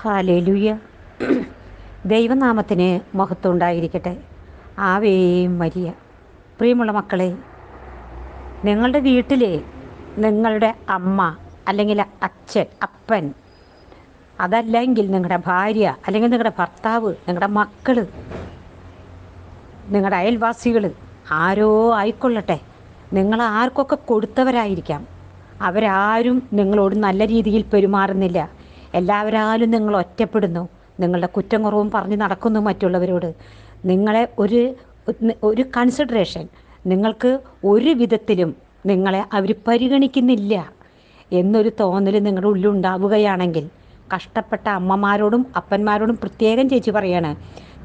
Hallelujah ദൈവനാമത്തിന് മഹത്വം ഉണ്ടായിരിക്കട്ടെ ആവേയും മരിയ. പ്രിയമുള്ള മക്കളെ നിങ്ങളുടെ വീട്ടിൽ നിങ്ങളുടെ അമ്മ അല്ലെങ്കിൽ അച്ഛൻ അപ്പൻ അതല്ലെങ്കിൽ നിങ്ങളുടെ ഭാര്യ അല്ലെങ്കിൽ നിങ്ങളുടെ ഭർത്താവ് നിങ്ങളുടെ മക്കൾ നിങ്ങളുടെ അയൽവാസികൾ ആരോ ആയിക്കൊള്ളട്ടെ. നിങ്ങൾ ആർക്കൊക്കെ കൊടുത്തവരായിരിക്കാം. അവരാരും നിങ്ങളോട് നല്ല രീതിയിൽ പെരുമാറുന്നില്ല. എല്ലാവരാലും നിങ്ങൾ ഒറ്റപ്പെടുന്നു. നിങ്ങളുടെ കുറ്റം കുറവും പറഞ്ഞ് നടക്കുന്നു മറ്റുള്ളവരോട്. നിങ്ങളെ ഒരു ഒരു കൺസിഡറേഷൻ നിങ്ങൾക്ക് ഒരു വിധത്തിലും നിങ്ങളെ അവർ പരിഗണിക്കുന്നില്ല എന്നൊരു തോന്നൽ നിങ്ങളുടെ ഉള്ളിൽ ഉണ്ടാവുകയാണെങ്കിൽ കഷ്ടപ്പെട്ട അമ്മമാരോടും അപ്പന്മാരോടും പ്രത്യേകം ചേച്ചി പറയാണ്.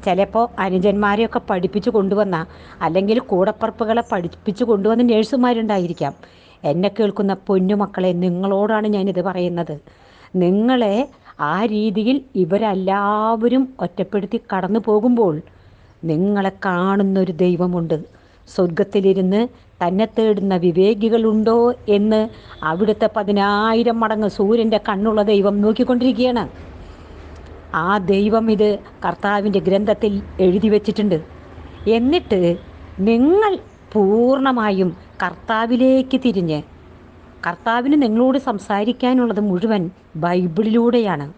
ചിലപ്പോൾ അനുജന്മാരെയൊക്കെ പഠിപ്പിച്ചു കൊണ്ടുവന്ന അല്ലെങ്കിൽ കൂടപ്പറപ്പുകളെ പഠിപ്പിച്ചു കൊണ്ടുവന്ന നേഴ്സുമാരുണ്ടായിരിക്കാം എന്നെ കേൾക്കുന്ന പൊന്നുമക്കളെ നിങ്ങളോടാണ് ഞാനിത് പറയുന്നത്. നിങ്ങളെ ആ രീതിയിൽ ഇവരെല്ലാവരും ഒറ്റപ്പെടുത്തി കടന്നു പോകുമ്പോൾ നിങ്ങളെ കാണുന്നൊരു ദൈവമുണ്ട്. സ്വർഗത്തിലിരുന്ന് തന്നെ തേടുന്ന വിവേകികളുണ്ടോ എന്ന് അവിടുത്തെ പതിനായിരം മടങ്ങ് സൂര്യന്റെ കണ്ണുള്ള ദൈവം നോക്കിക്കൊണ്ടിരിക്കുകയാണ്. ആ ദൈവം ഇത് കർത്താവിന്റെ ഗ്രന്ഥത്തിൽ എഴുതി വച്ചിട്ടുണ്ട്. എന്നിട്ട് നിങ്ങൾ പൂർണമായും കർത്താവിലേക്ക് തിരിഞ്ഞ് കർത്താവിന് നിങ്ങളോട് സംസാരിക്കാനുള്ളത് മുഴുവൻ ബൈബിളിലൂടെയാണ്.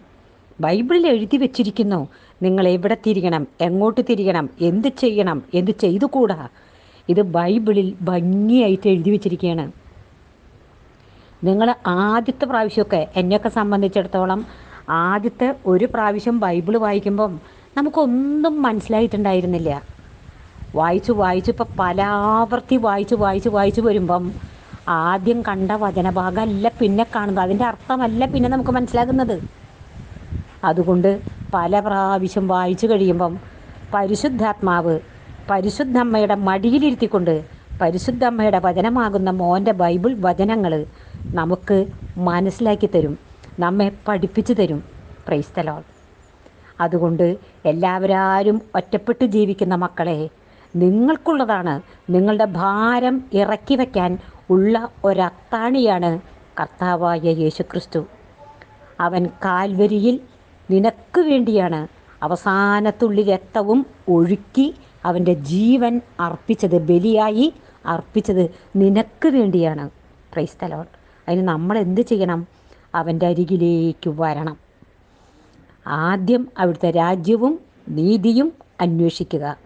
ബൈബിളിൽ എഴുതി വെച്ചിരിക്കുന്നു നിങ്ങൾ എവിടെ തിരിയണം എങ്ങോട്ട് തിരിയണം എന്ത് ചെയ്യണം എന്ത് ചെയ്തുകൂടാ? ഇത് ബൈബിളിൽ ഭംഗിയായിട്ട് എഴുതി വെച്ചിരിക്കുകയാണ്. നിങ്ങൾ ആദ്യത്തെ പ്രാവശ്യമൊക്കെ എന്നെയൊക്കെ സംബന്ധിച്ചിടത്തോളം ആദ്യത്തെ ഒരു പ്രാവശ്യം ബൈബിൾ വായിക്കുമ്പം നമുക്കൊന്നും മനസ്സിലായിട്ടുണ്ടായിരുന്നില്ല. വായിച്ച് വായിച്ചു ഇപ്പം പലാവർത്തി വായിച്ച് വായിച്ച് വായിച്ച് വരുമ്പം ആദ്യം കണ്ട വചനഭാഗമല്ല പിന്നെ കാണുന്നത്. അതിന്റെ അർത്ഥമല്ല പിന്നെ നമുക്ക് മനസ്സിലാകുന്നത്. അതുകൊണ്ട് പല പ്രാവശ്യം വായിച്ചു കഴിയുമ്പം പരിശുദ്ധാത്മാവ് പരിശുദ്ധമ്മയുടെ മടിയിലിരുത്തിക്കൊണ്ട് പരിശുദ്ധമ്മയുടെ വചനമാകുന്ന മോന്റെ ബൈബിൾ വചനങ്ങൾ നമുക്ക് മനസ്സിലാക്കി തരും. നമ്മെ പഠിപ്പിച്ചു തരും. പ്രൈസ്തലോൾ അതുകൊണ്ട് എല്ലാവരും ഒറ്റപ്പെട്ട് ജീവിക്കുന്ന മക്കളെ നിങ്ങൾക്കുള്ളതാണ് നിങ്ങളുടെ ഭാരം ഇറക്കി വയ്ക്കാൻ ഉള്ള ഒരത്താണിയാണ് കർത്താവായ യേശുക്രിസ്തു. അവൻ കാൽവരിയിൽ നിനക്ക് വേണ്ടിയാണ് അവസാനത്തുള്ളി രക്തവും ഒഴുക്കി അവന്റെ ജീവൻ അർപ്പിച്ചത് ബലിയായി അർപ്പിച്ചത് നിനക്ക് വേണ്ടിയാണ്. ക്രൈസ്തലോൺ അതിന് നമ്മൾ എന്ത് ചെയ്യണം? അവന്റെ അരികിലേക്ക് വരണം. ആദ്യം അവിടുത്തെ രാജ്യവും നീതിയും അന്വേഷിക്കുക.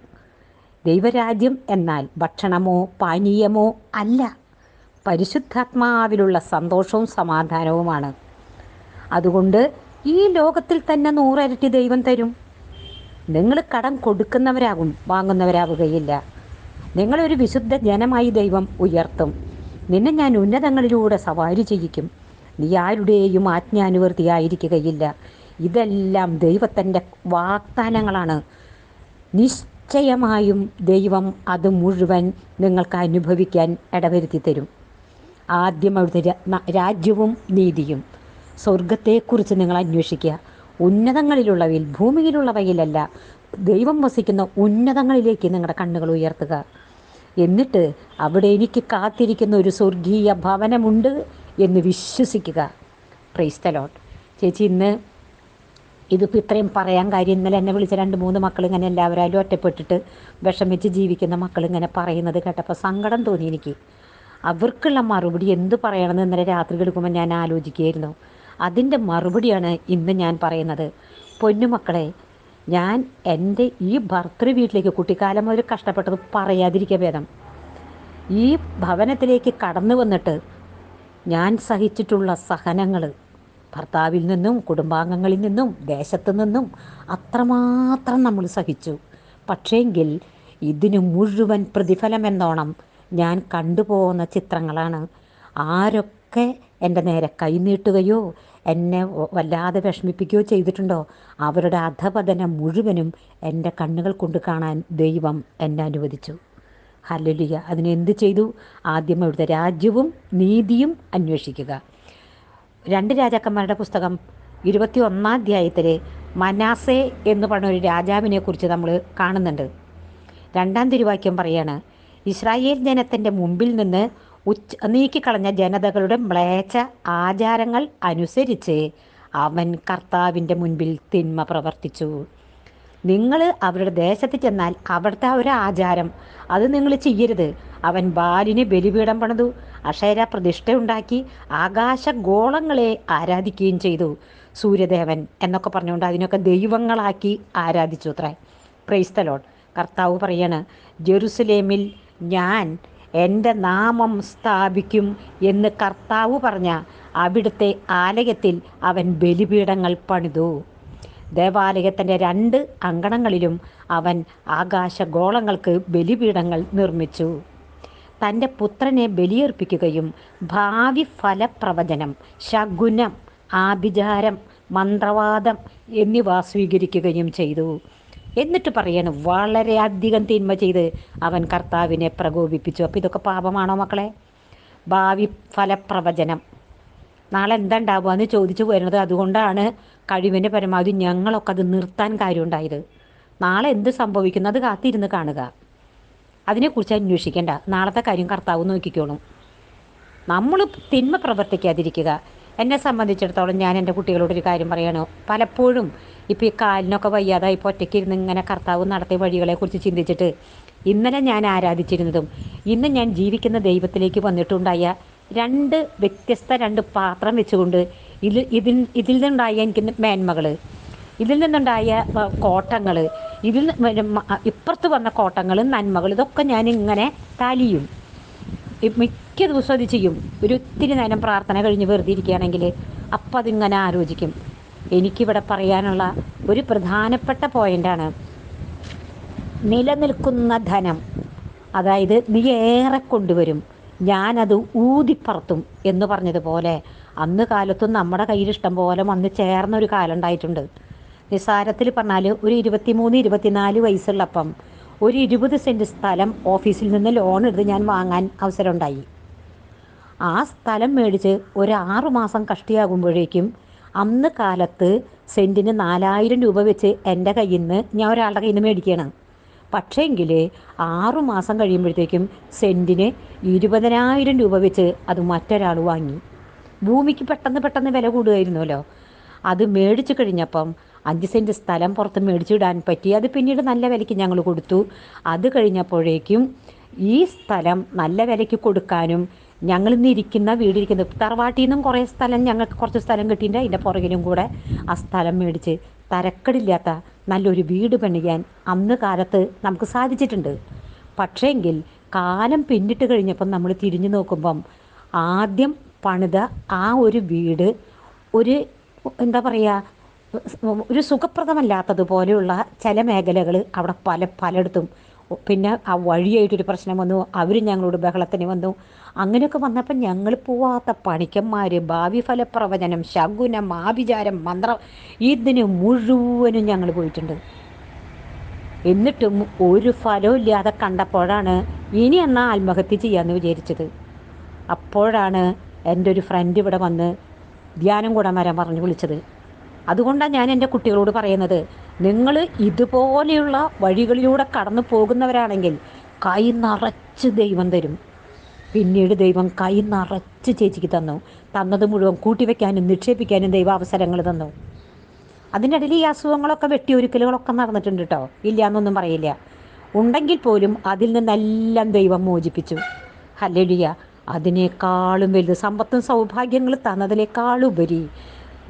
ദൈവരാജ്യം എന്നാൽ ഭക്ഷണമോ പാനീയമോ അല്ല. പരിശുദ്ധാത്മാവിലുള്ള സന്തോഷവും സമാധാനവുമാണ്. അതുകൊണ്ട് ഈ ലോകത്തിൽ തന്നെ നൂറരട്ടി ദൈവം തരും. നിങ്ങൾ കടം കൊടുക്കുന്നവരാകും വാങ്ങുന്നവരാവുകയില്ല. നിങ്ങളൊരു വിശുദ്ധ ജനമായി ദൈവം ഉയർത്തും. നിന്നെ ഞാൻ ഉന്നതങ്ങളിലൂടെ സവാരി ചെയ്യിക്കും. നീ ആരുടെയും ആജ്ഞാനുവർത്തിയായിരിക്കുകയില്ല ഇതെല്ലാം ദൈവത്തിന്റെ വാഗ്ദാനങ്ങളാണ്. നിശ്ചയമായും ദൈവം അത് മുഴുവൻ നിങ്ങൾക്ക് അനുഭവിക്കാൻ ഇടവരുത്തി തരും. ആദ്യം അവിടുത്തെ രാജ്യവും നീതിയും. സ്വർഗത്തെക്കുറിച്ച് നിങ്ങൾ അന്വേഷിക്കുക. ഉന്നതങ്ങളിലുള്ളവയിൽ ഭൂമിയിലുള്ളവയിലല്ല ദൈവം വസിക്കുന്ന ഉന്നതങ്ങളിലേക്ക് നിങ്ങളുടെ കണ്ണുകൾ ഉയർത്തുക. എന്നിട്ട് അവിടെ എനിക്ക് കാത്തിരിക്കുന്ന ഒരു സ്വർഗീയ ഭവനമുണ്ട് എന്ന് വിശ്വസിക്കുക. പ്രൈസ്തലോട്ട് ചേച്ചി ഇന്ന് ഇതിപ്പോൾ ഇത്രയും പറയാൻ കാര്യം ഇന്നലെ എന്നെ വിളിച്ച രണ്ട് മൂന്ന് മക്കൾ ഇങ്ങനെ എല്ലാവരും ഒറ്റപ്പെട്ടിട്ട് വിഷമിച്ച് ജീവിക്കുന്ന മക്കൾ ഇങ്ങനെ പറയുന്നത് കേട്ടപ്പോൾ സങ്കടം തോന്നി എനിക്ക്. അവർക്കുള്ള മറുപടി എന്ത് പറയണമെന്ന് ഇന്നലെ രാത്രി കിടക്കുമ്പോൾ ഞാൻ ആലോചിക്കുകയായിരുന്നു. അതിന്റെ മറുപടിയാണ് ഇന്ന് ഞാൻ പറയുന്നത്. പൊന്നുമക്കളെ ഞാൻ എന്റെ ഈ ഭർത്തൃ വീട്ടിലേക്ക് കുട്ടിക്കാലം മുതൽ കഷ്ടപ്പെട്ടത് പറയാതിരിക്കുക ഭേദം. ഈ ഭവനത്തിലേക്ക് കടന്നു വന്നിട്ട് ഞാൻ സഹിച്ചിട്ടുള്ള സഹനങ്ങൾ ഭർത്താവിൽ നിന്നും കുടുംബാംഗങ്ങളിൽ നിന്നും ദേശത്തു നിന്നും അത്രമാത്രം നമ്മൾ സഹിച്ചു. പക്ഷേങ്കിൽ ഇതിന് മുഴുവൻ പ്രതിഫലമെന്നോണം ഞാൻ കണ്ടുപോകുന്ന ചിത്രങ്ങളാണ്. ആരൊക്കെ എന്റെ നേരെ കൈനീട്ടുകയോ എന്നെ വല്ലാതെ വിഷമിപ്പിക്കുകയോ ചെയ്തിട്ടുണ്ടോ? അവരുടെ അധപതനം മുഴുവനും എന്റെ കണ്ണുകൾ കൊണ്ട് കാണാൻ ദൈവം എന്നെ അനുവദിച്ചു. ഹല്ലുലിയ. അതിനെന്ത് ചെയ്തു? ആദ്യം അവിടുത്തെ രാജ്യവും നീതിയും അന്വേഷിക്കുക. രണ്ട് രാജാക്കന്മാരുടെ പുസ്തകം ഇരുപത്തി ഒന്നാം അധ്യായത്തിൽ മനാസെ എന്ന് പറഞ്ഞ ഒരു രാജാവിനെ കുറിച്ച് നമ്മൾ കാണുന്നുണ്ട്. രണ്ടാം തിരുവാക്യം പറയാണ് ഇസ്രായേൽ ജനത്തിന്റെ മുമ്പിൽ നിന്ന് ഉച്ച നീക്കിക്കളഞ്ഞ ജനതകളുടെ മ്ലേച്ഛ ആചാരങ്ങൾ അനുസരിച്ച് അവൻ കർത്താവിന്റെ മുൻപിൽ തിന്മ പ്രവർത്തിച്ചു. നിങ്ങൾ അവരുടെ ദേശത്ത് ചെന്നാൽ അവിടുത്തെ ഒരു ആചാരം അത് നിങ്ങൾ ചെയ്യരുത്. അവൻ ബാലിന് ബലിപീഠം പണിതു അക്ഷര പ്രതിഷ്ഠയുണ്ടാക്കി ആകാശഗോളങ്ങളെ ആരാധിക്കുകയും ചെയ്തു. സൂര്യദേവൻ എന്നൊക്കെ പറഞ്ഞുകൊണ്ട് അതിനൊക്കെ ദൈവങ്ങളാക്കി ആരാധിച്ചു അത്രേ. ക്രൈസ്തലോൺ കർത്താവ് പറയാണ് ജെറുസലേമിൽ ഞാൻ എന്റെ നാമം സ്ഥാപിക്കും എന്ന് കർത്താവ് പറഞ്ഞ അവിടുത്തെ ആലയത്തിൽ അവൻ ബലിപീഠങ്ങൾ പണിതു. ദേവാലയത്തിന്റെ രണ്ട് അങ്കണങ്ങളിലും അവൻ ആകാശഗോളങ്ങൾക്ക് ബലിപീഠങ്ങൾ നിർമ്മിച്ചു. തന്റെ പുത്രനെ ബലിയർപ്പിക്കുകയും ഭാവി ഫലപ്രവചനം ശകുനം ആഭിചാരം മന്ത്രവാദം എന്നിവ സ്വീകരിക്കുകയും ചെയ്തു. എന്നിട്ട് പറയാണ് വളരെയധികം തിന്മ ചെയ്ത് അവൻ കർത്താവിനെ പ്രകോപിപ്പിച്ചു. അപ്പോൾ ഇതൊക്കെ പാപമാണോ മക്കളെ? ഭാവി ഫലപ്രവചനം. നാളെ എന്താ എന്ന് ചോദിച്ചു വരുന്നത് അതുകൊണ്ടാണ് കഴിവിന്റെ പരമാവധി ഞങ്ങളൊക്കെ അത് നിർത്താൻ കാര്യമുണ്ടായത് നാളെ എന്ത് സംഭവിക്കുന്നു? സംഭവിക്കുന്നത് കാത്തിരുന്ന് കാണുക. അതിനെക്കുറിച്ച് അന്വേഷിക്കേണ്ട. നാളത്തെ കാര്യം കർത്താവ് നോക്കിക്കോളും. നമ്മൾ തിന്മ പ്രവർത്തിക്കാതിരിക്കുക. എന്നെ സംബന്ധിച്ചിടത്തോളം ഞാൻ എന്റെ കുട്ടികളോടൊരു കാര്യം പറയണോ. പലപ്പോഴും ഇപ്പോൾ ഈ കാലിനൊക്കെ വയ്യാതായി ഇപ്പോൾ ഒറ്റയ്ക്ക് ഇരുന്ന് ഇങ്ങനെ കർത്താവ് നടത്തിയ വഴികളെക്കുറിച്ച് ചിന്തിച്ചിട്ട് ഇന്നലെ ഞാൻ ആരാധിച്ചിരുന്നതും ഇന്ന് ഞാൻ ജീവിക്കുന്ന ദൈവത്തിലേക്ക് വന്നിട്ടുണ്ടായ രണ്ട് വ്യത്യസ്ത രണ്ട് പാത്രം വെച്ചുകൊണ്ട് ഇതിൽ ഇതിൽ ഇതിൽ നിന്നുണ്ടായ എനിക്ക് മേന്മകൾ ഇതിൽ നിന്നുണ്ടായ കോട്ടങ്ങൾ ഇതിൽ ഇപ്പുറത്ത് വന്ന കോട്ടങ്ങൾ നന്മകൾ ഇതൊക്കെ ഞാൻ ഇങ്ങനെ താലിയും. മിക്ക ദിവസവും അത് ചെയ്യും. ഒരു ഒത്തിരി നേരം പ്രാർത്ഥന കഴിഞ്ഞ് വെറുതെ ഇരിക്കുകയാണെങ്കിൽ അപ്പം അതിങ്ങനെ ആലോചിക്കും. എനിക്കിവിടെ പറയാനുള്ള ഒരു പ്രധാനപ്പെട്ട പോയിന്റാണ് നിലനിൽക്കുന്ന ധനം അതായത് നീ ഏറെ കൊണ്ടുവരും. ഞാനത് ഊതിപ്പറത്തും എന്ന് പറഞ്ഞതുപോലെ അന്ന് കാലത്തും നമ്മുടെ കയ്യിൽ ഇഷ്ടം പോലെ വന്ന് ചേർന്ന ഒരു കാലം ഉണ്ടായിട്ടുണ്ട്. നിസ്സാരത്തിൽ പറഞ്ഞാൽ ഒരു ഇരുപത്തിമൂന്ന് ഇരുപത്തിനാല് വയസ്സുള്ളപ്പം ഒരു ഇരുപത് സെന്റ് സ്ഥലം ഓഫീസിൽ നിന്ന് ലോൺ എടുത്ത് ഞാൻ വാങ്ങാൻ അവസരമുണ്ടായി. ആ സ്ഥലം മേടിച്ച് ഒരു ആറു മാസം കഷ്ടിയാകുമ്പോഴേക്കും അന്ന് കാലത്ത് സെന്റിന് നാലായിരം രൂപ വെച്ച് എന്റെ കയ്യിൽ നിന്ന് ഞാൻ ഒരാളുടെ കയ്യിൽ നിന്ന് മേടിക്കുകയാണ്. പക്ഷേങ്കിൽ ആറു മാസം കഴിയുമ്പോഴത്തേക്കും സെന്റിന് ഇരുപതിനായിരം രൂപ വെച്ച് അത് മറ്റൊരാൾ വാങ്ങി. ഭൂമിക്ക് പെട്ടെന്ന് പെട്ടെന്ന് വില കൂടുമായിരുന്നല്ലോ അത് മേടിച്ചു കഴിഞ്ഞപ്പം അഞ്ച് സെന്റ് സ്ഥലം പുറത്ത് മേടിച്ചിടാൻ പറ്റി. അത് പിന്നീട് നല്ല വിലയ്ക്ക് ഞങ്ങൾ കൊടുത്തു. അത് കഴിഞ്ഞപ്പോഴേക്കും ഈ സ്ഥലം നല്ല വിലയ്ക്ക് കൊടുക്കാനും ഞങ്ങൾ ഇന്ന് ഇരിക്കുന്ന വീടിരിക്കുന്ന തറവാട്ടിൽ നിന്നും കുറേ സ്ഥലം ഞങ്ങൾക്ക് കുറച്ച് സ്ഥലം കിട്ടിയിട്ട് അതിന്റെ പുറകിലും കൂടെ ആ സ്ഥലം മേടിച്ച് തരക്കടില്ലാത്ത നല്ലൊരു വീട് പണിയാൻ അന്ന് കാലത്ത് നമുക്ക് സാധിച്ചിട്ടുണ്ട്. പക്ഷേങ്കിൽ കാലം പിന്നിട്ട് കഴിഞ്ഞപ്പം നമ്മൾ തിരിഞ്ഞു നോക്കുമ്പം ആദ്യം പണിത ആ ഒരു വീട് ഒരു എന്താ പറയുക ഒരു സുഖപ്രദമല്ലാത്തതുപോലെയുള്ള ചില മേഖലകൾ അവിടെ പല പലയിടത്തും. പിന്നെ ആ വഴിയായിട്ടൊരു പ്രശ്നം വന്നു അവർ ഞങ്ങളോട് ബഹളത്തിന് വന്നു. അങ്ങനെയൊക്കെ വന്നപ്പോൾ ഞങ്ങൾ പോവാത്ത പണിക്കന്മാർ ഭാവി ഫലപ്രവചനം ശകുനം ആഭിചാരം മന്ത്രം ഇതിന് മുഴുവനും ഞങ്ങൾ പോയിട്ടുണ്ട്. എന്നിട്ടും ഒരു ഫലവും ഇല്ലാതെ കണ്ടപ്പോഴാണ് ഇനി എന്നാൽ ആത്മഹത്യ ചെയ്യാമെന്ന് വിചാരിച്ചത്. അപ്പോഴാണ് എന്റെ ഒരു ഫ്രണ്ട് ഇവിടെ വന്ന് ധ്യാനം കൂടാൻ വരാൻ പറഞ്ഞ് വിളിച്ചത്. അതുകൊണ്ടാണ് ഞാൻ എന്റെ കുട്ടികളോട് പറയുന്നത്. നിങ്ങൾ ഇതുപോലെയുള്ള വഴികളിലൂടെ കടന്നു പോകുന്നവരാണെങ്കിൽ കൈ നിറച്ച് ദൈവം തരും. പിന്നീട് ദൈവം കൈ നിറച്ച് ചേച്ചിക്ക് തന്നു. തന്നത് മുഴുവൻ കൂട്ടിവെക്കാനും നിക്ഷേപിക്കാനും ദൈവ അവസരങ്ങൾ തന്നു. അതിന്റെ ഇടയിൽ ഈ അസുഖങ്ങളൊക്കെ വെട്ടിയൊരുക്കലുകളൊക്കെ നടന്നിട്ടുണ്ട് കേട്ടോ ഇല്ല എന്നൊന്നും പറയില്ല. ഉണ്ടെങ്കിൽ പോലും അതിൽ നിന്നെല്ലാം ദൈവം മോചിപ്പിച്ചു. ഹല്ലേലൂയ. അതിനേക്കാളും വലുത്. സമ്പത്തും സൗഭാഗ്യങ്ങൾ തന്നതിനേക്കാളുപരി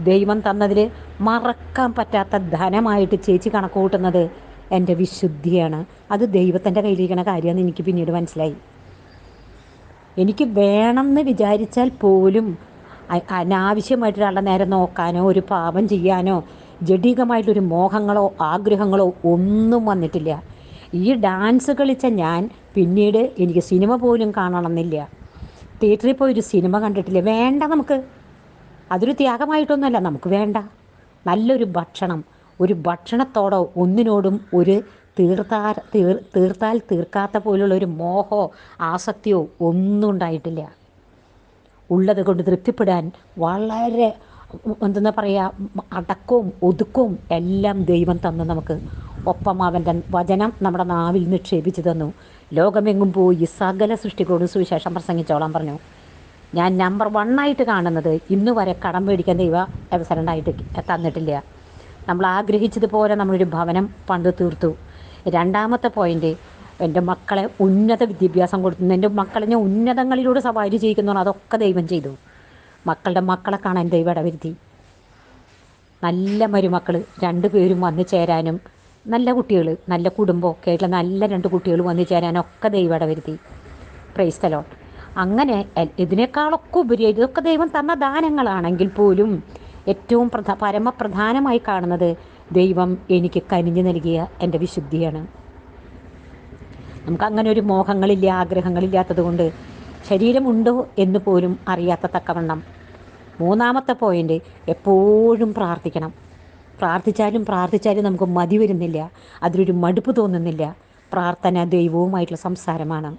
ദൈവം തന്നതിൽ മറക്കാൻ പറ്റാത്ത ധനമായിട്ട് ചേച്ചി കണക്ക് കൂട്ടുന്നത് എന്റെ വിശുദ്ധിയാണ്. അത് ദൈവത്തിന്റെ കയ്യിലിരിക്കുന്ന കാര്യമെന്ന് എനിക്ക് പിന്നീട് മനസ്സിലായി. എനിക്ക് വേണമെന്ന് വിചാരിച്ചാൽ പോലും അനാവശ്യമായിട്ടൊരാളുടെ അനാവശ്യമായിട്ട് നേരെ നോക്കാനോ ഒരു പാപം ചെയ്യാനോ ജഡികമായിട്ടൊരു മോഹങ്ങളോ ആഗ്രഹങ്ങളോ ഒന്നും വന്നിട്ടില്ല. ഈ ഡാൻസ് കളിച്ച ഞാൻ പിന്നീട് എനിക്ക് സിനിമ പോലും കാണണമെന്നില്ല. തിയേറ്ററിൽ പോയി ഒരു സിനിമ കണ്ടിട്ടില്ല. വേണ്ട നമുക്ക് അതൊരു ത്യാഗമായിട്ടൊന്നുമല്ല. നമുക്ക് വേണ്ട. നല്ലൊരു ഭക്ഷണം. ഒരു ഭക്ഷണത്തോടോ ഒന്നിനോടും ഒരു തീർത്താൽ തീർ തീർത്താൽ തീർക്കാത്ത പോലുള്ള ഒരു മോഹോ ആസക്തിയോ ഒന്നും ഉണ്ടായിട്ടില്ല. ഉള്ളത് കൊണ്ട് തൃപ്തിപ്പെടാൻ വളരെ എന്തെന്നാ പറയുക അടക്കവും ഒതുക്കവും എല്ലാം ദൈവം തന്നു നമുക്ക്. ഒപ്പം അവന്റെ വചനം നമ്മുടെ നാവിൽ നിക്ഷേപിച്ചു തന്നു. ലോകമെങ്ങും പോയി സകല സൃഷ്ടികളോടും സുവിശേഷം പ്രസംഗിച്ചോളാൻ പറഞ്ഞു. ഞാൻ നമ്പർ വണ്ണായിട്ട് കാണുന്നത് ഇന്ന് വരെ കടം മേടിക്കാൻ ദൈവ അവസരം ഉണ്ടായിട്ട് തന്നിട്ടില്ല. നമ്മൾ ആഗ്രഹിച്ചതുപോലെ നമ്മളൊരു ഭവനം പണ്ട് തീർത്തു. രണ്ടാമത്തെ പോയിന്റ് എന്റെ മക്കളെ ഉന്നത വിദ്യാഭ്യാസം കൊടുത്തു. എന്റെ മക്കളെ ഞാൻ ഉന്നതങ്ങളിലൂടെ സവാരി ചെയ്യിക്കുന്നു അതൊക്കെ ദൈവം ചെയ്തു. മക്കളുടെ മക്കളെ കാണാൻ ദൈവം ഇടവരുത്തി. നല്ല മരുമക്കൾ രണ്ട് പേരും വന്നു ചേരാനും നല്ല കുട്ടികൾ നല്ല കുടുംബമൊക്കെ ആയിട്ടുള്ള നല്ല രണ്ട് കുട്ടികൾ വന്നു ചേരാനൊക്കെ ദൈവം ഇടവരുത്തി. പ്രൈസ്തലോ അങ്ങനെ ഇതിനേക്കാളൊക്കെ ഉപരി ഇതൊക്കെ ദൈവം തന്ന ദാനങ്ങളാണെങ്കിൽ പോലും ഏറ്റവും പ്രധാ പരമപ്രധാനമായി കാണുന്നത് ദൈവം എനിക്ക് കനിഞ്ഞു നൽകിയ എന്റെ വിശുദ്ധിയാണ്. നമുക്ക് അങ്ങനെ ഒരു മോഹങ്ങളില്ല ആഗ്രഹങ്ങളില്ലാത്തത് കൊണ്ട് ശരീരമുണ്ടോ എന്ന് പോലും അറിയാത്ത തക്കവണ്ണം മൂന്നാമത്തെ പോയിന്റ് എപ്പോഴും പ്രാർത്ഥിക്കണം. പ്രാർത്ഥിച്ചാലും പ്രാർത്ഥിച്ചാലും നമുക്ക് മതി വരുന്നില്ല. അതിലൊരു മടുപ്പ് തോന്നുന്നില്ല. പ്രാർത്ഥന ദൈവവുമായിട്ടുള്ള സംസാരമാണ്.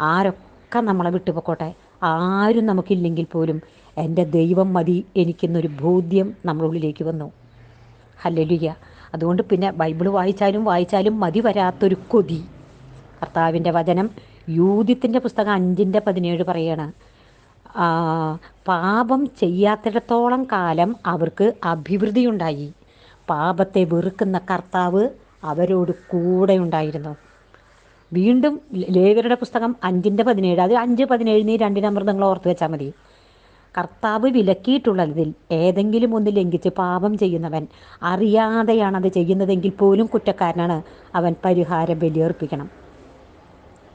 ആരൊക്കെ നമ്മളെ വിട്ടുപോക്കോട്ടെ. ആരും നമുക്കില്ലെങ്കിൽ പോലും എന്റെ ദൈവം മതി എനിക്കെന്നൊരു ബോധ്യം നമ്മുടെ ഉള്ളിലേക്ക് വന്നു. ഹല്ലലുയ്യ അതുകൊണ്ട് പിന്നെ ബൈബിൾ വായിച്ചാലും വായിച്ചാലും മതി വരാത്തൊരു കൊതി. കർത്താവിന്റെ വചനം യൂതിത്തിന്റെ പുസ്തകം അഞ്ചിന്റെ പതിനേഴ് പറയാണ്. പാപം ചെയ്യാത്തിടത്തോളം കാലം അവർക്ക് അഭിവൃദ്ധിയുണ്ടായി. പാപത്തെ വെറുക്കുന്ന കർത്താവ് അവരോട് കൂടെ ഉണ്ടായിരുന്നു. വീണ്ടും ലേവരുടെ പുസ്തകം അഞ്ചിന്റെ പതിനേഴ് അത് അഞ്ച് പതിനേഴ് നീ രണ്ട് നമ്പർ നിങ്ങൾ ഓർത്ത് വെച്ചാൽ മതി. കർത്താവ് വിലക്കിയിട്ടുള്ളതിൽ ഏതെങ്കിലും ഒന്ന് ലംഘിച്ച് പാപം ചെയ്യുന്നവൻ അറിയാതെയാണ് അത് ചെയ്യുന്നതെങ്കിൽ പോലും കുറ്റക്കാരനാണ് അവൻ പരിഹാരം ബലിയർപ്പിക്കണം.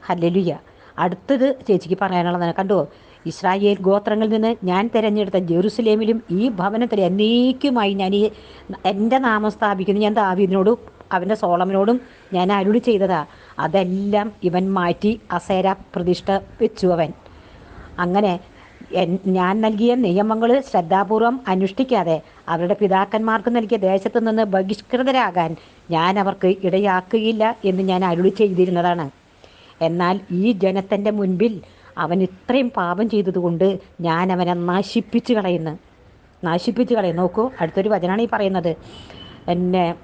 ഹല്ലലുയ്യ അടുത്തത് ചേച്ചിക്ക് പറയാനുള്ളതാണ്. കണ്ടോ ഇസ്രായേൽ ഗോത്രങ്ങളിൽ നിന്ന് ഞാൻ തിരഞ്ഞെടുത്ത ജെറുസലേമിലും ഈ ഭവനത്തിൽ എന്നേക്കുമായി ഞാൻ ഈ എന്റെ നാമം സ്ഥാപിക്കുന്നു. ഞാൻ ദാവീദിനോടും അവന്റെ സോളമനോടും ഞാൻ അരുളി ചെയ്തതാ. അതെല്ലാം ഇവൻ മാറ്റി അസേര പ്രതിഷ്ഠ വെച്ചു അവൻ. അങ്ങനെ ഞാൻ നൽകിയ നിയമങ്ങൾ ശ്രദ്ധാപൂർവം അനുഷ്ഠിക്കാതെ അവരുടെ പിതാക്കന്മാർക്ക് നൽകിയ ദേശത്തു നിന്ന് ബഹിഷ്കൃതരാകാൻ ഞാൻ അവർക്ക് ഇടയാക്കുകയില്ല എന്ന് ഞാൻ അരുളി ചെയ്തിരുന്നതാണ്. എന്നാൽ ഈ ജനത്തിന്റെ മുൻപിൽ അവൻ ഇത്രയും പാപം ചെയ്തതുകൊണ്ട് ഞാൻ അവനെ നശിപ്പിച്ച് കളയുന്നു. നശിപ്പിച്ച് കളയും നോക്കൂ അടുത്തൊരു വചനമാണ് ഈ പറയുന്നത്. എന്നെ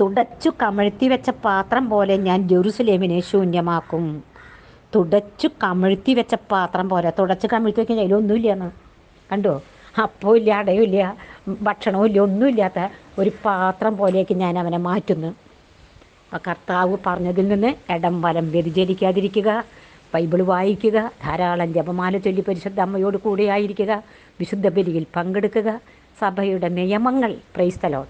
തുടച്ചു കമഴ്ത്തി വെച്ച പാത്രം പോലെ ഞാൻ ജെറുസലേമിനെ ശൂന്യമാക്കും. തുടച്ചു കമഴ്ത്തി വെച്ച പാത്രം പോലെ. തുടച്ചു കമഴ്ത്തി വെക്കാൻ അതിലൊന്നുമില്ലെന്ന് കണ്ടോ? അപ്പോൾ ഇല്ല അടയുമില്ല ഭക്ഷണവും ഇല്ല ഒന്നുമില്ലാത്ത ഒരു പാത്രം പോലെയൊക്കെ ഞാൻ അവനെ മാറ്റുന്നു. ആ കർത്താവ് പറഞ്ഞതിൽ നിന്ന് ഇടം വലം വ്യതിചലിക്കാതിരിക്കുക ബൈബിൾ വായിക്കുക ധാരാളം ജപമാല ചൊല്ലി പരിശുദ്ധ അമ്മയോട് കൂടെയായിരിക്കുക വിശുദ്ധ ബലിയിൽ പങ്കെടുക്കുക സഭയുടെ നിയമങ്ങൾ പ്രൈസ്തലോ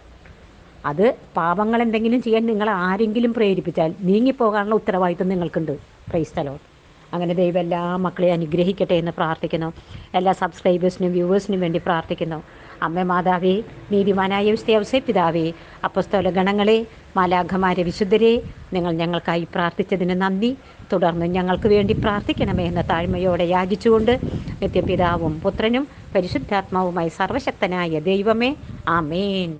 അത് പാപങ്ങൾ എന്തെങ്കിലും ചെയ്യാൻ നിങ്ങൾ ആരെങ്കിലും പ്രേരിപ്പിച്ചാൽ നീങ്ങിപ്പോകാനുള്ള ഉത്തരവാദിത്വം നിങ്ങൾക്കുണ്ട്. പ്രൈസ് തലോ അങ്ങനെ ദൈവം എല്ലാ മക്കളെയും അനുഗ്രഹിക്കട്ടെ എന്ന് പ്രാർത്ഥിക്കുന്നു. എല്ലാ സബ്സ്ക്രൈബേഴ്സിനും വ്യൂവേഴ്സിനും വേണ്ടി പ്രാർത്ഥിക്കുന്നു. അമ്മ മാതാവേ നീതിമാനായ വിസ്തവസെ പിതാവേ അപ്പസ്തോല ഗണങ്ങളെ മാലാഖമാരെ വിശുദ്ധരെ നിങ്ങൾ ഞങ്ങൾക്കായി പ്രാർത്ഥിച്ചതിന് നന്ദി. തുടർന്ന് ഞങ്ങൾക്ക് വേണ്ടി പ്രാർത്ഥിക്കണമേ എന്ന താഴ്മയോടെ യാചിച്ചുകൊണ്ട് നിത്യപിതാവും പുത്രനും പരിശുദ്ധാത്മാവുമായി സർവശക്തനായ ദൈവമേ ആമേൻ.